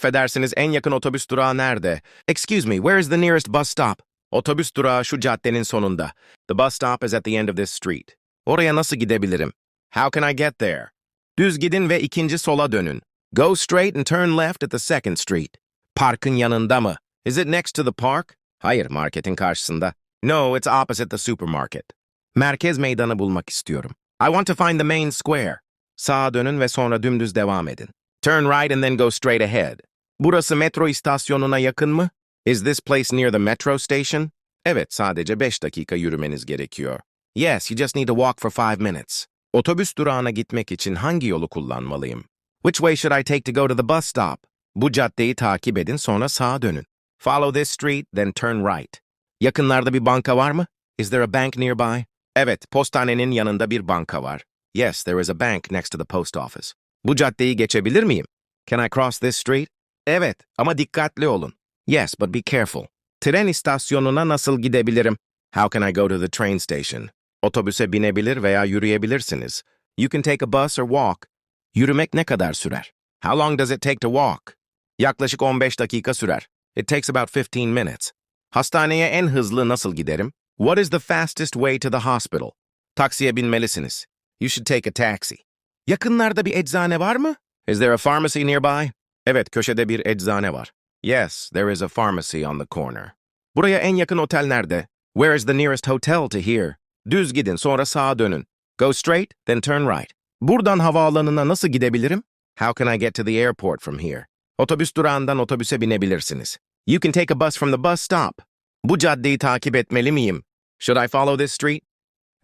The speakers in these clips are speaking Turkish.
Affedersiniz en yakın otobüs durağı nerede? Excuse me, where is the nearest bus stop? Otobüs durağı şu caddenin sonunda. The bus stop is at the end of this street. Oraya nasıl gidebilirim? How can I get there? Düz gidin ve ikinci sola dönün. Go straight and turn left at the second street. Parkın yanında mı? Is it next to the park? Hayır, marketin karşısında. No, it's opposite the supermarket. Merkez meydanı bulmak istiyorum. I want to find the main square. Sağa dönün ve sonra dümdüz devam edin. Turn right and then go straight ahead. Burası metro istasyonuna yakın mı? Is this place near the metro station? Evet, sadece 5 dakika yürümeniz gerekiyor. Yes, you just need to walk for 5 minutes. Otobüs durağına gitmek için hangi yolu kullanmalıyım? Which way should I take to go to the bus stop? Bu caddeyi takip edin sonra sağa dönün. Follow this street, then turn right. Yakınlarda bir banka var mı? Is there a bank nearby? Evet, postanenin yanında bir banka var. Yes, there is a bank next to the post office. Bu caddeyi geçebilir miyim? Can I cross this street? Evet, ama dikkatli olun. Yes, but be careful. Tren istasyonuna nasıl gidebilirim? How can I go to the train station? Otobüse binebilir veya yürüyebilirsiniz. You can take a bus or walk. Yürümek ne kadar sürer? How long does it take to walk? Yaklaşık 15 dakika sürer. It takes about 15 minutes. Hastaneye en hızlı nasıl giderim? What is the fastest way to the hospital? Taksiye binmelisiniz. You should take a taxi. Yakınlarda bir eczane var mı? Is there a pharmacy nearby? Evet, köşede bir eczane var. Yes, there is a pharmacy on the corner. Buraya en yakın otel nerede? Where is the nearest hotel to here? Düz gidin, sonra sağa dönün. Go straight, then turn right. Buradan havaalanına nasıl gidebilirim? How can I get to the airport from here? Otobüs durağından otobüse binebilirsiniz. You can take a bus from the bus stop. Bu caddeyi takip etmeli miyim? Should I follow this street?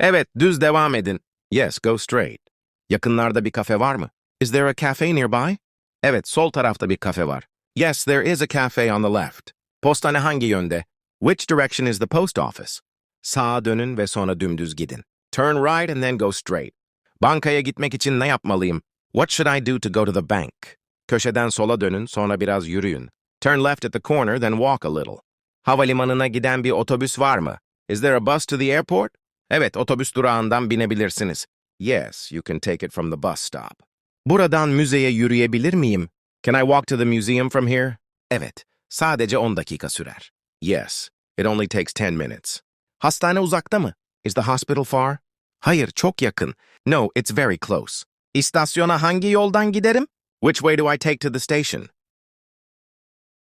Evet, düz devam edin. Yes, go straight. Yakınlarda bir kafe var mı? Is there a cafe nearby? Evet, sol tarafta bir kafe var. Yes, there is a cafe on the left. Postane hangi yönde? Which direction is the post office? Sağa dönün ve sonra dümdüz gidin. Turn right and then go straight. Bankaya gitmek için ne yapmalıyım? What should I do to go to the bank? Köşeden sola dönün, sonra biraz yürüyün. Turn left at the corner, then walk a little. Havalimanına giden bir otobüs var mı? Is there a bus to the airport? Evet, otobüs durağından binebilirsiniz. Yes, you can take it from the bus stop. Buradan müzeye yürüyebilir miyim? Can I walk to the museum from here? Evet, sadece 10 dakika sürer. Yes, it only takes 10 minutes. Hastane uzakta mı? Is the hospital far? Hayır, çok yakın. No, it's very close. İstasyona hangi yoldan giderim? Which way do I take to the station?